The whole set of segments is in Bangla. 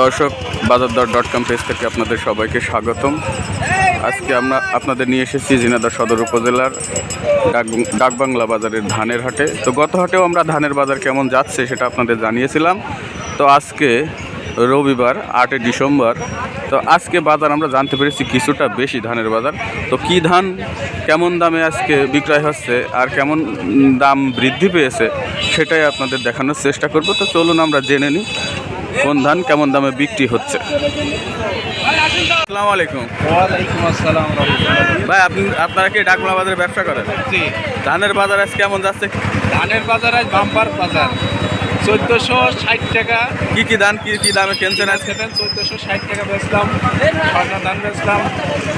দর্শক বাজার দর ডট কম পেজ থেকে আপনাদের সবাইকে স্বাগতম। আজকে আমরা আপনাদের নিয়ে এসেছি জিনাদা সদর উপজেলার ডাক, ডাকবাংলা বাজারের ধানের হাটে। তো গত হাটেও আমরা ধানের বাজার কেমন যাচ্ছে সেটা আপনাদের জানিয়েছিলাম। তো আজকে রবিবার, আটই ডিসেম্বর, তো আজকে বাজার আমরা জানতে পেরেছি কিছুটা বেশি ধানের বাজার। তো কি ধান কেমন দামে আজকে বিক্রয় হচ্ছে আর কেমন দাম বৃদ্ধি পেয়েছে সেটাই আপনাদের দেখানোর চেষ্টা করব। তো চলুন আমরা জেনে নিই। কোন ধান কেমন দামে বিক্রি হচ্ছে? আসসালামু আলাইকুম। ভাই আপনি আপনারা কি ডাকলা বাজারে ব্যবসা করেন? ধানের বাজার আজ কেমন যাচ্ছে? ধানের বাজার আজ বাম্পার বাজার। চোদ্দোশো ষাট টাকা। কি কি ধান কি কি দামে কিনছেন আজকে? সেভেন চোদ্দোশো ষাট টাকা বেচলাম স্বর্ণ ধান বেচলাম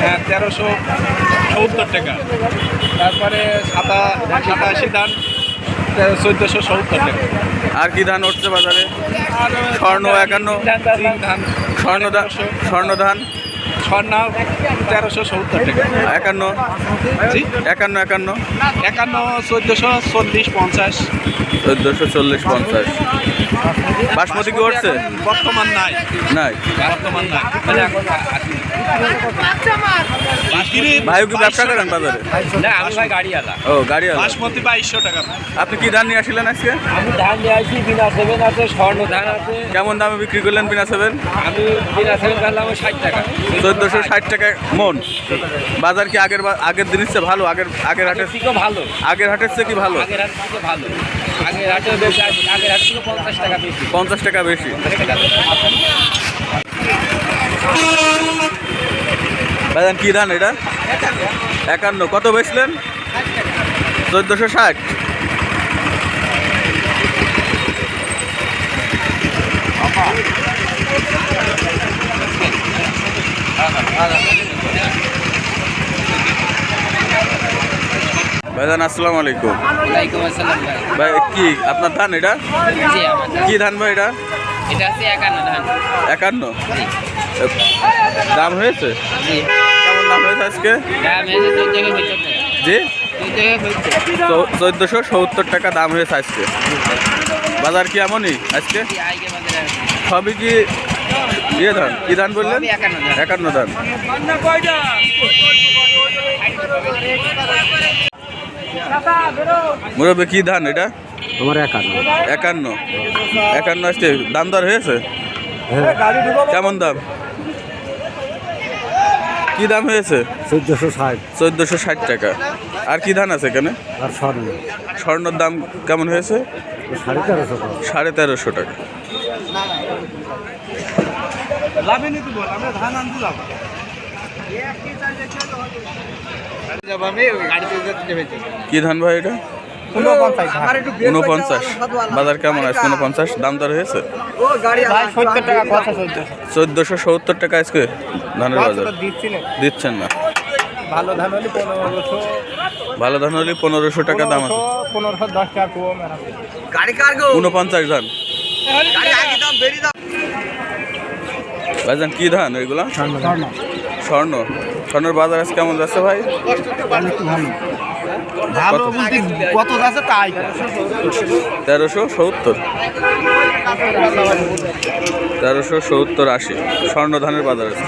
হ্যাঁ, তেরোশো সত্তর টাকা। তারপরে সাতা সাতাশি ধান চোদ্দোশো সত্তর টাকা। আর কি ধান উঠছে বাজারে? স্বর্ণ একান্ন। ধান স্বর্ণ ধান স্বর্ণ ধান? স্বর্ণ তেরোশো সত্তর টাকা। একান্ন? জি? একান্ন একান্ন? একান্ন চোদ্দোশো চল্লিশ পঞ্চাশ। চোদ্দোশো চল্লিশ পঞ্চাশ। বাসমতি কি উঠছে? বর্তমান নাই। নাই। বর্তমান নাই। ভাইও কি ব্যবসা করেন বাজারে? না আমি ভাই গাড়ি ও গাড়ি আছে বাসমতি বাইশশো টাকা। আপনি কি ধান নিয়ে আসলেন আজকে? আমি ধান নিয়ে আসি বিনা সেভেন আছে স্বর্ণ ধান আছে। কেমন দামে বিক্রি করলেন বিনা সেভেন? আমি বিনা সেভেন কাটলাম ষাট টাকা। চোদ্দোশো ষাট টাকা মন। বাজার কি আগের আগের দিনের চেয়ে ভালো? আগের আগের হাটের থেকেও ভালো। আগের হাটের চেয়ে কি ভালো? আগের হাট থেকে ভালো। আগের হাটে বেশি আগের হাট থেকে পঞ্চাশ টাকা বেশি। পঞ্চাশ টাকা বেশি। ভাইজান কি ধান এটা? একান্ন। কত বেচলেন? চোদ্দোশো ষাট। ভাইজান আসসালামু আলাইকুম। ভাই। কি আপনার ধান এটা। কি ধান ভাই এটা? এটা আছে একান্ন ধান। একান্ন? দাম হয়েছে? জি। কেমন দাম হয়েছে আজকে? জি? চোদ্দোশো সত্তর টাকা দাম হয়েছে আজকে। বাজার কি এমনই আজকে। সবই কি ইয়ে ধান? কি ধান বললেন। একান্ন ধান। মুরব্বী কি ধান এটা? আমার একান্ন। একান্ন। একান্ন আসছে। দাম দর হয়েছে? কেমন দাম? কি দাম হয়েছে? চোদ্দোশো ষাট। চোদ্দোশো ষাট টাকা। আর কি ধান আছে এখানে? আর স্বর্ণ। স্বর্ণর দাম কেমন হয়েছে? সাড়ে তেরোশো টাকা। সাড়ে তেরোশো টাকা। কি ধান ভাই এটা? উনপঞ্চাশ বাজার কেমন আছে? উনপঞ্চাশ? দাম দর হয়েছে? সত্তর টাকা কথা চলছে চোদ্দোশো সত্তর টাকা আজকে ধানের বাজার। দিচ্ছেন না। ভালো ধান হলে পনেরোশো। ভালো ধান হলে পনেরোশো টাকা দাম আছে। পনেরোশো দশ টাকা কম উনপঞ্চাশ ধান। ভাইজান কি ধান এগুলা? স্বর্ণ। স্বর্ণের বাজার আজকে কেমন যাচ্ছে ভাই? ভালো বলতে কত আছে তাই। তেরোশো সত্তর। তেরোশো সত্তর আশি। স্বর্ণ ধানের বাজার আছে